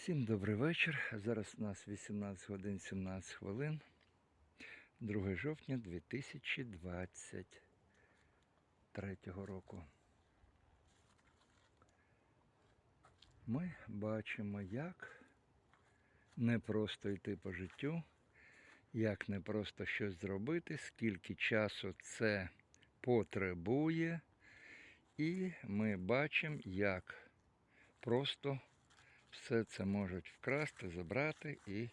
Всім добрий вечір. Зараз у нас 18 годин 17 хвилин. 2 жовтня 2023 року. Ми бачимо, як не просто йти по життю, як не просто щось зробити, скільки часу це потребує. І ми бачимо, як просто все це можуть вкрасти, забрати і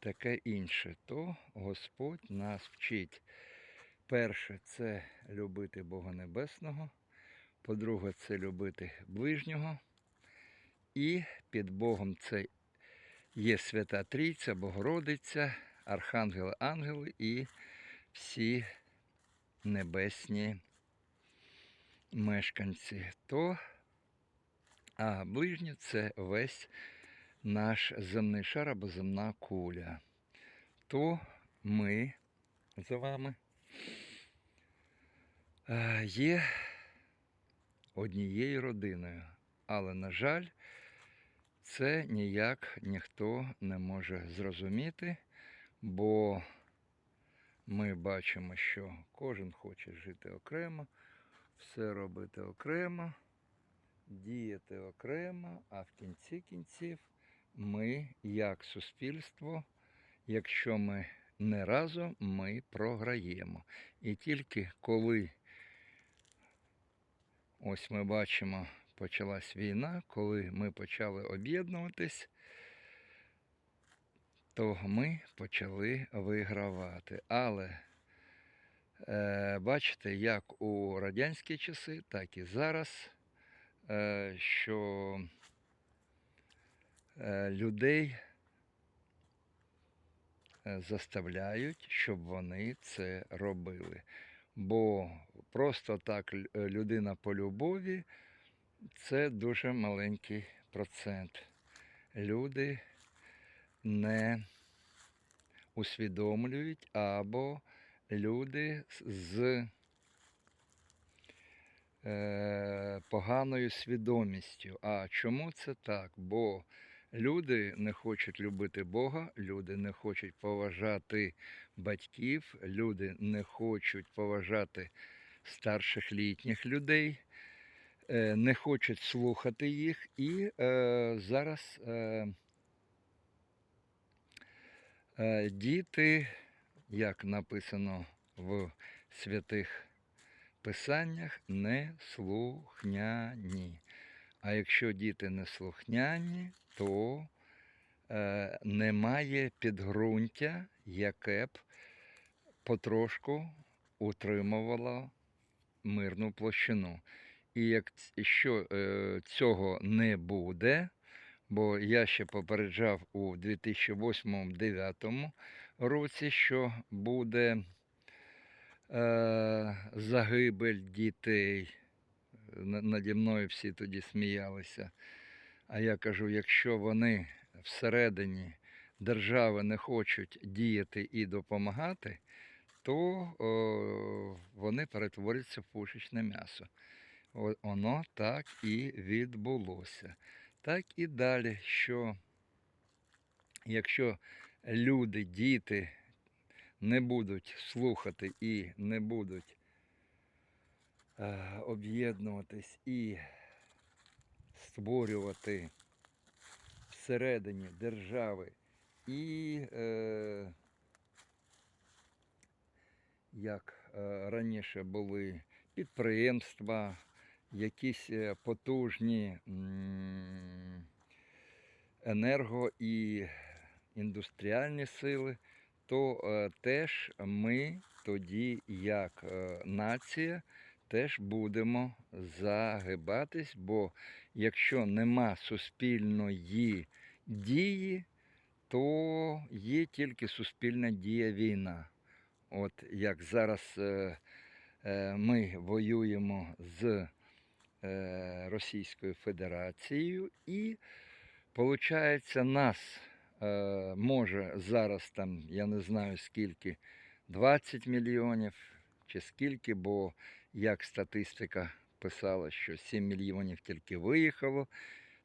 таке інше. То Господь нас вчить. Перше це любити Бога Небесного. По-друге, це любити ближнього. І під Богом це є Свята Трійця, Богородиця, Архангели, ангели і всі небесні мешканці. То а ближнє це весь наш земний шар або земна куля. То ми з вами е, є однією родиною. Але, на жаль, це ніяк ніхто не може зрозуміти, бо ми бачимо, що кожен хоче жити окремо, все робити окремо діяти окремо, а в кінці кінців ми, як суспільство, якщо ми не разом, ми програємо. І тільки коли ось ми бачимо, почалась війна, коли ми почали об'єднуватись, то ми почали вигравати. Але е, бачите, як у радянські часи, так і зараз що е, людей е, заставляють, щоб вони це робили. Бо просто так е, людина по любові це дуже маленький процент. Люди не усвідомлюють або люди з е, поганою свідомістю. А чому це так? Бо люди не хочуть любити Бога, люди не хочуть поважати батьків, люди не хочуть поважати старших літніх людей, е, не хочуть слухати їх. І е, зараз е, е, діти, як написано в святих писаннях не слухняні. А якщо діти не слухняні, то е, немає підґрунтя, яке б потрошку утримувало мирну площину. І якщо е, цього не буде, бо я ще попереджав у 2008-2009 році, що буде загибель дітей. Наді мною всі тоді сміялися. А я кажу, якщо вони всередині держави не хочуть діяти і допомагати, то о, вони перетворяться в пушечне м'ясо. Воно так і відбулося. Так і далі, що якщо люди, діти не будуть слухати і не будуть е, об'єднуватись і створювати всередині держави. І, е, як е, раніше були підприємства, якісь е, потужні енерго і індустріальні сили, то е, теж ми тоді, як е, нація, теж будемо загибатись, бо якщо нема суспільної дії, то є тільки суспільна дія війна. От як зараз е, ми воюємо з Російською Федерацією і, виходить, нас може зараз там, я не знаю скільки, 20 мільйонів чи скільки, бо як статистика писала, що 7 мільйонів тільки виїхало,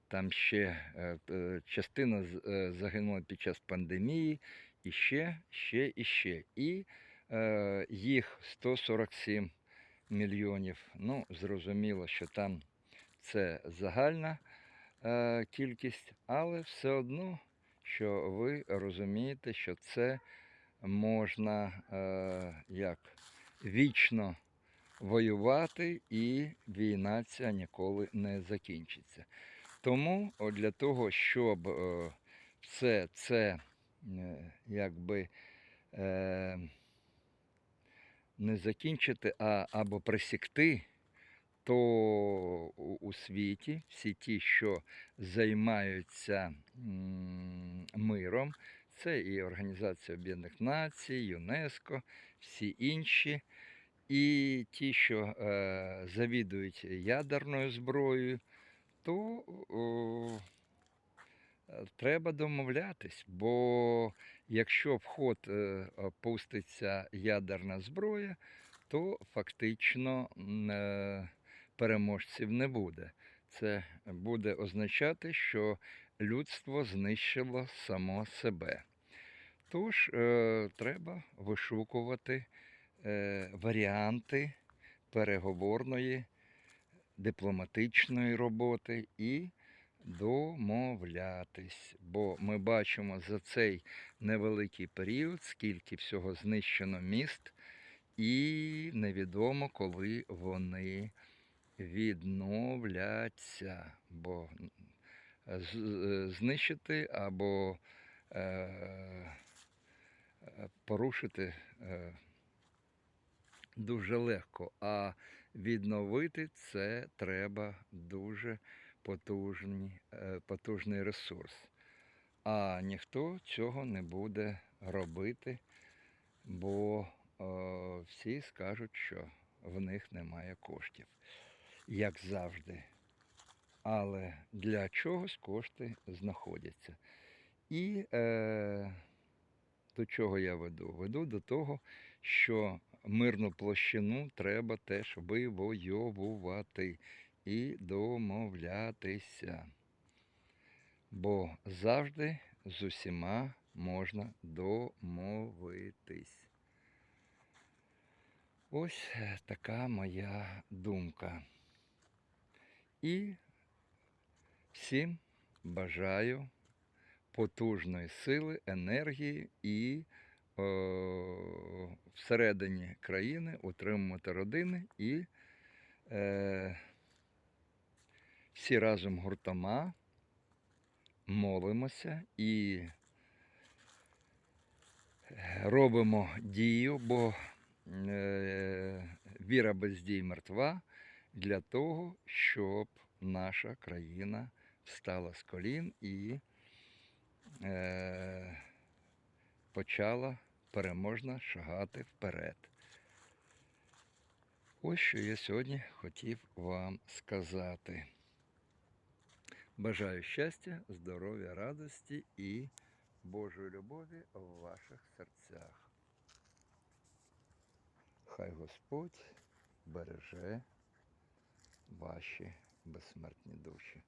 там ще е, е, частина е, загинула під час пандемії, і ще, ще, і ще. І е, їх 147 мільйонів. Ну, зрозуміло, що там це загальна е, кількість, але все одно, що ви розумієте, що це можна е, як вічно воювати, і війна ця ніколи не закінчиться. Тому для того, щоб е, все це е, якби е, не закінчити, а або пресікти, то у, світі всі ті, що займаються миром, це і Організація Об'єднаних Націй, ЮНЕСКО, всі інші, і ті, що е, завідують ядерною зброєю, то о, треба домовлятись, бо якщо в ход е, пуститься ядерна зброя, то фактично е, переможців не буде. Це буде означати, що людство знищило само себе. Тож е, треба вишукувати е, варіанти переговорної, дипломатичної роботи і домовлятись. Бо ми бачимо за цей невеликий період, скільки всього знищено міст, і невідомо, коли вони відновляться. Бо знищити або е, е, порушити е, дуже легко, а відновити це треба дуже потужний, е, потужний ресурс. А ніхто цього не буде робити, бо е, всі скажуть, що в них немає коштів, як завжди. Але для чогось кошти знаходяться. І е, до чого я веду? Веду до того, що мирну площину треба теж вивоювати і домовлятися. Бо завжди з усіма можна домовитись. Ось е, така моя думка. І всім бажаю потужної сили, енергії і е, всередині країни утримувати родини і е, всі разом гуртома молимося і робимо дію, бо е, віра без дій мертва для того, щоб наша країна встала з колін і е, почала переможно шагати вперед. Ось що я сьогодні хотів вам сказати. Бажаю щастя, здоров'я, радості і Божої любові в ваших серцях. Хай Господь береже ваші безсмертні душі.